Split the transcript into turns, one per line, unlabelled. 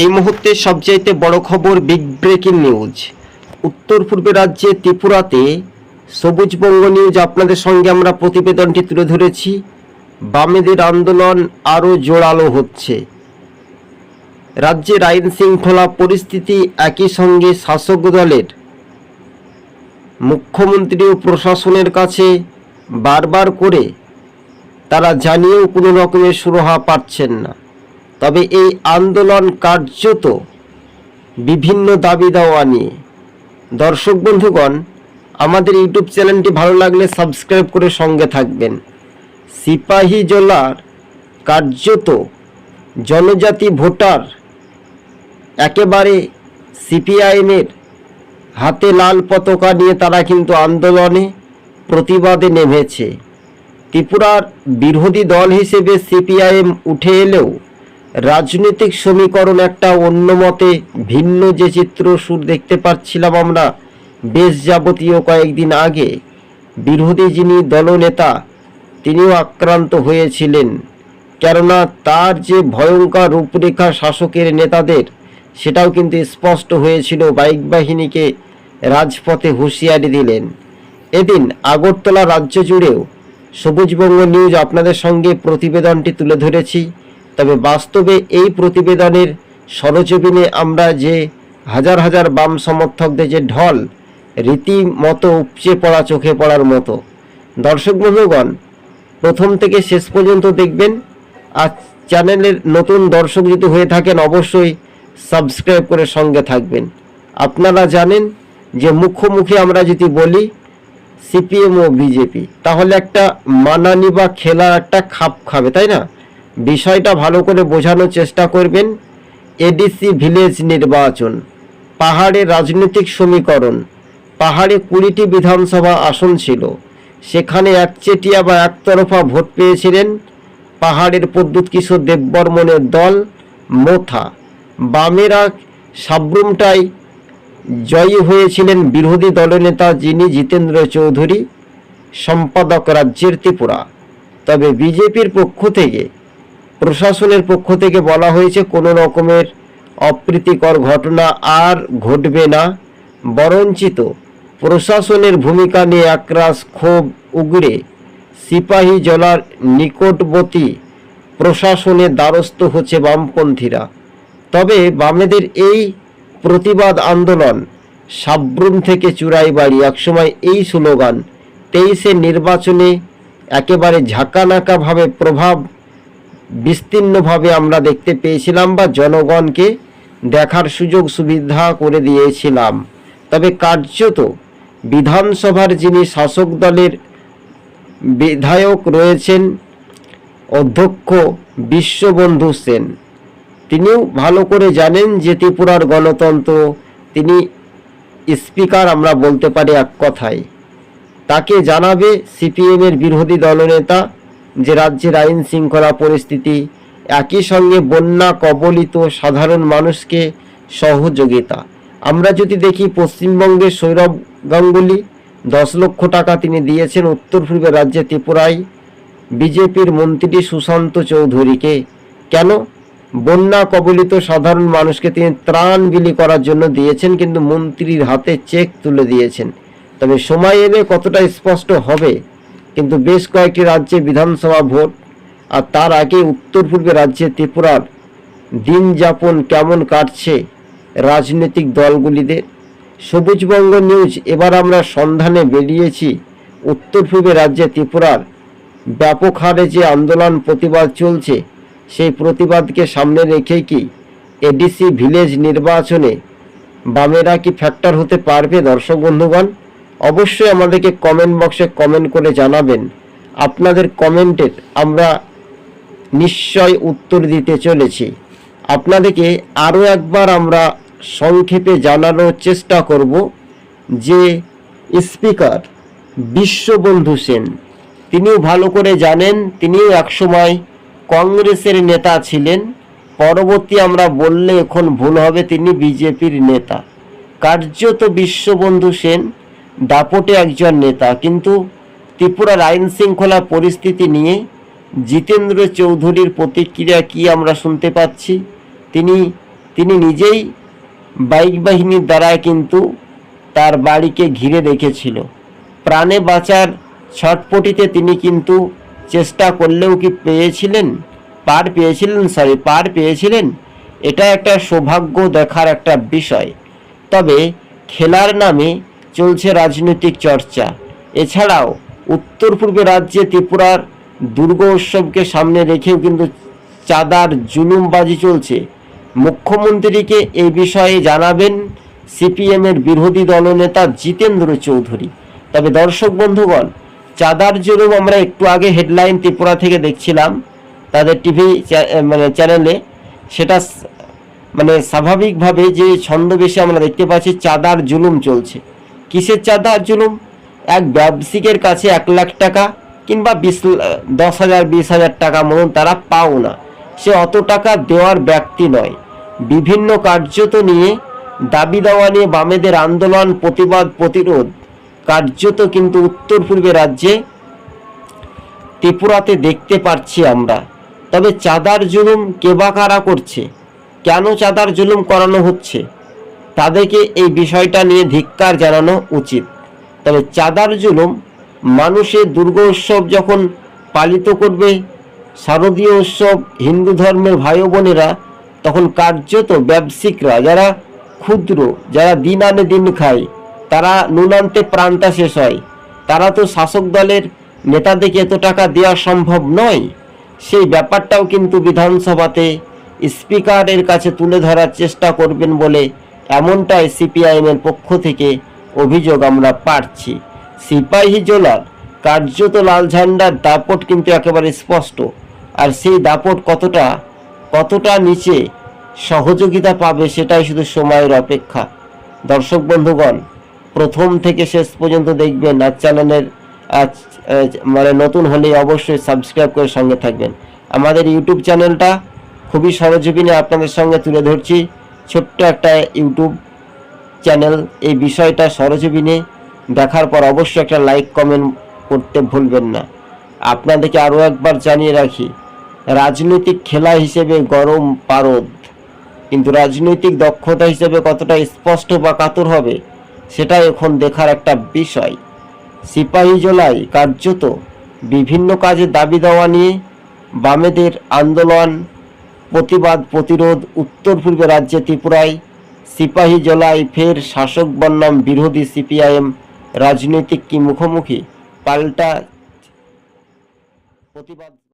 এই মুহূর্তে সবচাইতে বড় খবর বিগ ব্রেকিং নিউজ। উত্তর পূর্বে রাজ্যে ত্রিপুরাতে সবুজবঙ্গ নিউজ আপনাদের সঙ্গে আমরা প্রতিবেদনটি তুলে ধরেছি। বামেদের আন্দোলন আরও জোরালো হচ্ছে। রাজ্যের আইন শৃঙ্খলা পরিস্থিতি একই সঙ্গে শাসক দলের। মুখ্যমন্ত্রী ও প্রশাসনের কাছে বারবার করে তারা জানিয়েও কোনো রকমের সুরাহা পাচ্ছেন না। তবে এই আন্দোলন কার্যত বিভিন্ন দাবি দাওয়া নিয়ে। দর্শক বন্ধুগণ, আমাদের ইউটিউব চ্যানেলটি ভালো লাগলে সাবস্ক্রাইব করে সঙ্গে থাকবেন। সিপাহী জেলার কার্যত জনজাতি ভোটার একেবারে সিপিআইএমের হাতে লাল পতাকা নিয়ে তারা কিন্তু আন্দোলনে প্রতিবাদে নেমেছে। ত্রিপুরার বিরোধী দল হিসেবে সিপিআইএম উঠে এলেও রাজনৈতিক সমীকরণ একটা অন্য মতে ভিন্ন যে চিত্র সুর দেখতে পাচ্ছিলাম আমরা, বেশ যাবতীয় কয়েকদিন আগে বিরোধী যিনি দলনেতা, তিনিও আক্রান্ত হয়েছিলেন। কেননা তার যে ভয়ঙ্কর রূপরেখা শাসকের নেতাদের, সেটাও কিন্তু স্পষ্ট হয়েছিল, বাইক বাহিনীকে রাজপথে হুঁশিয়ারি দিলেন। এদিন আগরতলা রাজ্য জুড়েও সবুজবঙ্গ নিউজ আপনাদের সঙ্গে প্রতিবেদনটি তুলে ধরেছি। তবে বাস্তবে এই প্রতিবেদনের সরজমিনে আমরা যে হাজার হাজার বাম সমর্থকদের যে ঢল, রীতিমতো উপচে পড়া চোখে পড়ার মতো। দর্শক বন্ধুগণ, প্রথম থেকে শেষ পর্যন্ত দেখবেন। আর চ্যানেলের নতুন দর্শক যদি হয়ে থাকেন, অবশ্যই সাবস্ক্রাইব করে সঙ্গে থাকবেন। আপনারা জানেন যে মুখোমুখি আমরা যদি বলি সিপিএম ও বিজেপি। তাহলে একটা মানানি বা খেলার একটা খাপ খাবে, তাই না? বিষয়টা ভালো করে বোঝানোর চেষ্টা করবেন। এডিসি ভিলেজ নির্বাচন পাহাড়ের রাজনৈতিক সমীকরণ, পাহাড়ে কুড়িটি বিধানসভা আসন ছিল। সেখানে একচেটিয়া বা একতরফা ভোট পেয়েছিলেন। পাহাড়ের প্রদ্যুৎ কিশোর দেববর্মনের দল মোথা। বামেরা সাব্রুমটাই জয়ী হয়েছিলেন বিরোধী দলনেতা যিনি জিতেন্দ্র চৌধুরী, সম্পাদক রাজ্যের ত্রিপুরা। তবে বিজেপির পক্ষ থেকে, প্রশাসনের পক্ষ থেকে বলা হয়েছে, কোনো রকমের অপ্রীতিকর ঘটনা আর ঘটবে না, বরঞ্চিত প্রশাসনের ভূমিকা নিয়ে একরাশ ক্ষোভ উগড়ে সিপাহী জলার নিকটবর্তী প্রশাসনের দ্বারস্থ হচ্ছে বামপন্থীরা। তবে বামেদের এই প্রতিবাদ আন্দোলন, সাব্রুম থেকে চূড়াইবাড়ি একসময় এই স্লোগান, তেইশে নির্বাচনে একেবারে ঝাঁকানাকাভাবে প্রভাব বিস্তীর্ণভাবে আমরা দেখতে পেয়েছিলাম বা জনগণকে দেখার সুযোগ সুবিধা করে দিয়েছিলাম। তবে কার্যত বিধানসভার যিনি শাসক দলের বিধায়ক রয়েছেন, অধ্যক্ষ বিশ্ববন্ধু সেন। তিনিও ভালো করে জানেন যে ত্রিপুরার গণতন্ত্র, তিনি স্পিকার আমরা বলতে পারি এক কথায়। তাকে জানাবে সিপিএমের বিরোধী দলনেতা যে রাজ্যের আইন শৃঙ্খলা পরিস্থিতি, একই সঙ্গে বন্যা কবলিত সাধারণ মানুষকে সহযোগিতা। আমরা যদি দেখি পশ্চিমবঙ্গের সৌরভ গাঙ্গুলি, দশ লক্ষ টাকা তিনি দিয়েছেন উত্তর পূর্বের রাজ্যে ত্রিপুরায়, বিজেপির মন্ত্রী সুশান্ত চৌধুরীকে। কেন? বন্যা কবলিত সাধারণ মানুষকে তিনি ত্রাণ বিলি করার জন্য দিয়েছেন, কিন্তু মন্ত্রীর হাতে চেক তুলে দিয়েছেন। তবে সময় এলে কতটা স্পষ্ট হবে, কিন্তু বেশ কয়েকটি রাজ্যে বিধানসভা ভোট, আর তার আগে উত্তর পূর্বে রাজ্যে ত্রিপুরার দিন যাপন কেমন কাটছে রাজনৈতিক দলগুলিদের। সবুজবঙ্গ নিউজ, এবার আমরা সন্ধানে বেরিয়েছি। উত্তর পূর্বে রাজ্যে ত্রিপুরার ব্যাপক হারে যে আন্দোলন প্রতিবাদ চলছে সেই প্রতিবাদকে সামনে রেখে কি এডিসি ভিলেজ নির্বাচনে বামেরা কি ফ্যাক্টর হতে পারবে, দর্শক বন্ধুগণ? অবশ্যই আমাদেরকে কমেন্ট বক্সে কমেন্ট করে জানাবেন। আপনাদের কমেন্টের আমরা নিশ্চয় উত্তর দিতে চলেছি। আপনাদেরকে আরও একবার আমরা সংক্ষেপে জানানোর চেষ্টা করব যে স্পিকার বিশ্ববন্ধু সেন, তিনিও ভালো করে জানেন, তিনিও একসময় কংগ্রেসের নেতা ছিলেন। পরবর্তী আমরা বললে এখন ভুল হবে তিনি বিজেপির নেতা। কার্যত বিশ্ববন্ধু সেন দাপটে একজন নেতা। কিন্তু ত্রিপুরার আইন শৃঙ্খলা পরিস্থিতি নিয়ে জিতেন্দ্র চৌধুরীর প্রতিক্রিয়া কি আমরা শুনতে পাচ্ছি? তিনি তিনি নিজেই বাইক বাহিনীর দ্বারা কিন্তু তার বাড়িকে ঘিরে রেখেছিল। প্রাণে বাঁচার ছটপটিতে তিনি কিন্তু চেষ্টা করলেও কি পেয়েছিলেন? পার পেয়েছিলেন সরি পার পেয়েছিলেন? এটা একটা সৌভাগ্য দেখার একটা বিষয়। তবে খেলার নামে চলছে রাজনৈতিক চর্চা। এছাড়াও উত্তর পূর্বে রাজ্যে ত্রিপুরার দুর্গ উৎসবকে সামনে রেখেও কিন্তু চাঁদার জুলুমবাজি চলছে। মুখ্যমন্ত্রীকে এই বিষয়ে জানাবেন সিপিএমের বিরোধী দলনেতা জিতেন্দ্র চৌধুরী। তবে দর্শক বন্ধুগণ চাঁদার জুলুম আমরা একটু আগে হেডলাইন ত্রিপুরা থেকে দেখছিলাম, তাদের টিভি মানে চ্যানেলে সেটা মানে স্বাভাবিকভাবে যে ছন্দবেশে আমরা দেখতে পাচ্ছি চাঁদার জুলুম চলছে। কিসের চাঁদার জুলুম? এক ব্যবসায়িকের কাছে এক লাখ টাকা কিংবা বিশ দশ হাজার, বিশ হাজার টাকা মতন তারা পাও না। সে অত টাকা দেওয়ার ব্যক্তি নয়। বিভিন্ন কার্যত নিয়ে দাবি দেওয়া নিয়ে বামেদের আন্দোলন, প্রতিবাদ, প্রতিরোধ কার্যত কিন্তু উত্তর পূর্বে রাজ্যে ত্রিপুরাতে দেখতে পাচ্ছি আমরা। তবে চাঁদার জুলুম কে বা কারা করছে? কেন চাঁদার জুলুম করানো হচ্ছে? তাদেরকে এই বিষয়টা নিয়ে ধিক্কার জানানো উচিত। তবে চাঁদার জুলুম মানুষের দুর্গ উৎসব যখন পালিত করবে, শারদীয় উৎসব, হিন্দু ধর্মের ভাই বোনেরা, তখন কার্যত ব্যবসায়িকরা, যারা ক্ষুদ্র, যারা দিন আনে দিন খায় তারা নুনান্তে প্রাণটা শেষ হয়। তারা তো শাসক দলের নেতাদেরকে এত টাকা দেওয়া সম্ভব নয়। সেই ব্যাপারটাও কিন্তু বিধানসভাতে স্পিকারের কাছে তুলে ধরার চেষ্টা করবেন বলে এমনটাই সিপিআইএমের পক্ষ থেকে অভিযোগ আমরা পাচ্ছি সিপাহী জোলার কার্যত লাল ঝান্ডার দাপট কিন্তু একেবারে স্পষ্ট। আর সেই দাপট কতটা কতটা নিচে সহযোগিতা পাবে সেটাই শুধু সময়ের অপেক্ষা। দর্শক বন্ধুগণ প্রথম থেকে শেষ পর্যন্ত দেখবেন আর চ্যানেলের আজ, মানে নতুন হলে অবশ্যই সাবস্ক্রাইব করে সঙ্গে থাকবেন। আমাদের ইউটিউব চ্যানেলটা খুবই সরজীবিনে আপনাদের সঙ্গে তুলে ধরছি। ছোট্ট একটা ইউটিউব চ্যানেল এই বিষয়টা সরজীবিনে দেখার পর অবশ্যই একটা লাইক কমেন্ট করতে ভুলবেন না। আপনাদেরকে আরও একবার জানিয়ে রাখি রাজনৈতিক খেলা হিসেবে গরম পারদ। কিন্তু রাজনৈতিক দক্ষতা হিসেবে কতটা স্পষ্ট বা কাতর হবে সেটা এখন দেখার একটা বিষয়। সিপাহী জোলাই কার্যত বিভিন্ন কাজে দাবি দেওয়া নিয়ে বামেদের আন্দোলন, প্রতিবাদ প্রতিরোধ, উত্তর পূর্বে রাজ্যে ত্রিপুরায় সিপাহী জলায় ফের শাসক বন্যাম বিরোধী সিপিআইএম রাজনৈতিক কি মুখোমুখি পাল্টা প্রতিবাদ